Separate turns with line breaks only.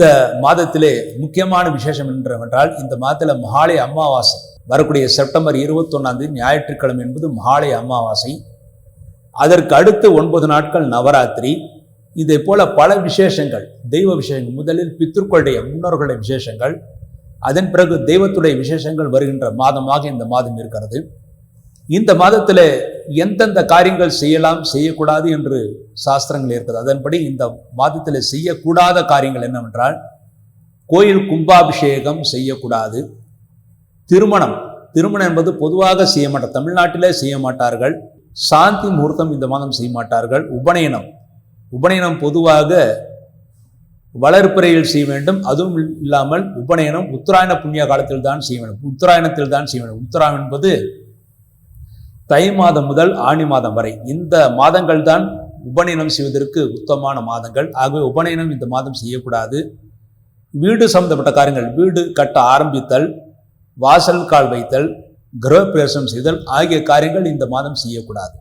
இந்த மாதத்திலே முக்கியமான விசேஷம் என்றவென்றால் இந்த மாதத்தில் மகாலய அமாவாசை. வரக்கூடிய செப்டம்பர் இருபத்தொன்னாம் தேதி ஞாயிற்றுக்கிழமை என்பது மகாலய அமாவாசை. அதற்கு அடுத்து ஒன்பது நாட்கள் நவராத்திரி. இதை போல பல விசேஷங்கள் தெய்வ விசேஷங்கள் முதலில் பித்திருக்களுடைய முன்னோர்களுடைய விசேஷங்கள். அதன் பிறகு தெய்வத்துடைய விசேஷங்கள் வருகின்ற மாதமாக இந்த மாதம் இருக்கிறது. இந்த மாதத்தில் எந்தெந்த காரியங்கள் செய்யலாம் செய்யக்கூடாது என்று சாஸ்திரங்கள் இருக்குது அதன்படி இந்த மாதத்தில் செய்யக்கூடாத காரியங்கள் என்னவென்றால் கோயில் கும்பாபிஷேகம் செய்யக்கூடாது. திருமணம். திருமணம் என்பது பொதுவாக செய்ய மாட்டார் தமிழ்நாட்டிலே செய்ய மாட்டார்கள் சாந்தி முகூர்த்தம் இந்த மாதம் செய்ய மாட்டார்கள் உபநயனம். உபநயனம் பொதுவாக வளர்ப்பிறையில் செய்ய வேண்டும். அதுவும் இல்லாமல் உபநயனம் உத்தராயண புண்ணிய காலத்தில் தான் செய்ய வேண்டும். உத்தராயணத்தில் தான் செய்ய வேண்டும். உத்தராயணம் என்பது தை மாதம் முதல் ஆணி மாதம் வரை. இந்த மாதங்கள் தான் உபநயனம் செய்வதற்கு உத்தமான மாதங்கள். ஆகவே உபநயனம் இந்த மாதம் செய்யக்கூடாது. வீடு சம்பந்தப்பட்ட காரியங்கள் வீடு கட்ட ஆரம்பித்தல் வாசல் கால் வைத்தல் கிரகப்பிரவேசம் செய்தல் ஆகிய காரியங்கள் இந்த மாதம் செய்யக்கூடாது.